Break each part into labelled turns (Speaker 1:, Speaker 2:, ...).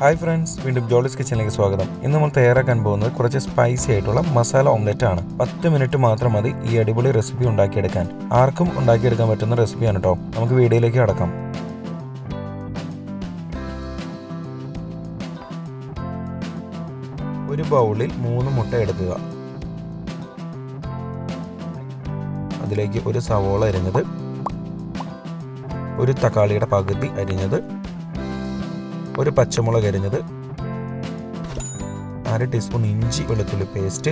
Speaker 1: Hi friends വീണ്ടും ജോളിസ് കിച്ചണിലേക്ക് സ്വാഗതം. ഇന്ന് നമ്മൾ തയ്യാറാക്കാൻ പോകുന്നത് കുറച്ച് സ്പൈസി ആയിട്ടുള്ള മസാല ഓംലെറ്റ് ആണ്. പത്ത് മിനിറ്റ് മാത്രം മതി ഈ അടിപൊളി റെസിപ്പി ഉണ്ടാക്കിയെടുക്കാൻ. ആർക്കും ഉണ്ടാക്കിയെടുക്കാൻ പറ്റുന്ന റെസിപ്പിയാണ് കേട്ടോ നമുക്ക് വീഡിയോയിലേക്ക് അടക്കാം ഒരു ബൗളിൽ മൂന്ന് മുട്ട എടുക്കുക. അതിലേക്ക് ഒരു സവോള അരിഞ്ഞത്. ഒരു തക്കാളിയുടെ പകുതി അരിഞ്ഞത്. ഒരു പച്ചമുളക് അരിഞ്ഞത് അര ടീസ്പൂൺ ഇഞ്ചി വെളുത്തുള്ളി പേസ്റ്റ്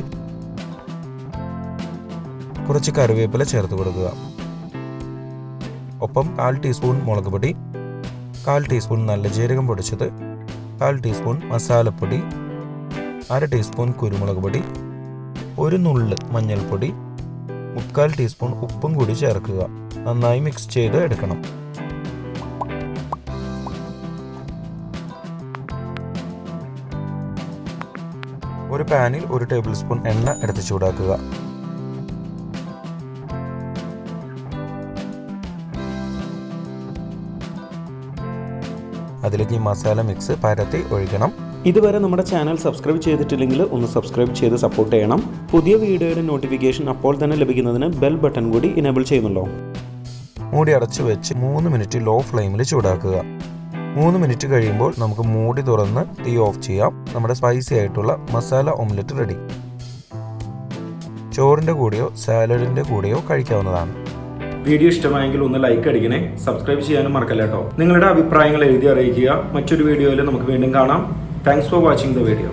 Speaker 1: കുറച്ച് കറിവേപ്പില ചേർത്ത് കൊടുക്കുക. ഒപ്പം കാൽ ടീസ്പൂൺ മുളക് പൊടി കാൽ ടീസ്പൂൺ നല്ല ജീരകം പൊടിച്ചത് കാൽ ടീസ്പൂൺ മസാലപ്പൊടി അര ടീസ്പൂൺ കുരുമുളക് പൊടി ഒരു നുള്ള് മഞ്ഞൾപ്പൊടി മുക്കാൽ ടീസ്പൂൺ ഉപ്പും കൂടി ചേർക്കുക. നന്നായി മിക്സ് ചെയ്ത് എടുക്കണം. ഒരു പാനിൽ ഒരു ടേബിൾ സ്പൂൺ എണ്ണ എടുത്ത് ചൂടാക്കുക. അതിലേക്ക് ഈ മസാല മിക്സ് പരത്തി ഒഴിക്കണം.
Speaker 2: ഇതുവരെ നമ്മുടെ ചാനൽ സബ്സ്ക്രൈബ് ചെയ്തിട്ടില്ലെങ്കിൽ ഒന്ന് സബ്സ്ക്രൈബ് ചെയ്ത് സപ്പോർട്ട് ചെയ്യണം. പുതിയ വീഡിയോയുടെ നോട്ടിഫിക്കേഷൻ അപ്പോൾ തന്നെ ലഭിക്കുന്നതിന് ബെൽ ബട്ടൺ കൂടി ഇനേബിൾ ചെയ്യുന്നുണ്ടോ?
Speaker 1: മൂടി അടച്ചു വെച്ച് മൂന്ന് മിനിറ്റ് ലോ ഫ്ലെയിമിൽ ചൂടാക്കുക. മൂന്ന് മിനിറ്റ് കഴിയുമ്പോൾ നമുക്ക് മൂടി തുറന്ന് തീ ഓഫ് ചെയ്യാം. നമ്മുടെ സ്പൈസി ആയിട്ടുള്ള മസാല ഓംലെറ്റ് റെഡി ചോറിന്റെ കൂടെയോ സാലഡിന്റെ കൂടെയോ കഴിക്കാവുന്നതാണ്.
Speaker 2: വീഡിയോ ഇഷ്ടമായെങ്കിൽ ഒന്ന് ലൈക്ക് അടിക്കണേ. സബ്സ്ക്രൈബ് ചെയ്യാനും മറക്കല്ല കേട്ടോ. നിങ്ങളുടെ അഭിപ്രായങ്ങൾ എഴുതി അറിയിക്കുക. മറ്റൊരു വീഡിയോയിൽ നമുക്ക് വീണ്ടും കാണാം. Thanks for watching the video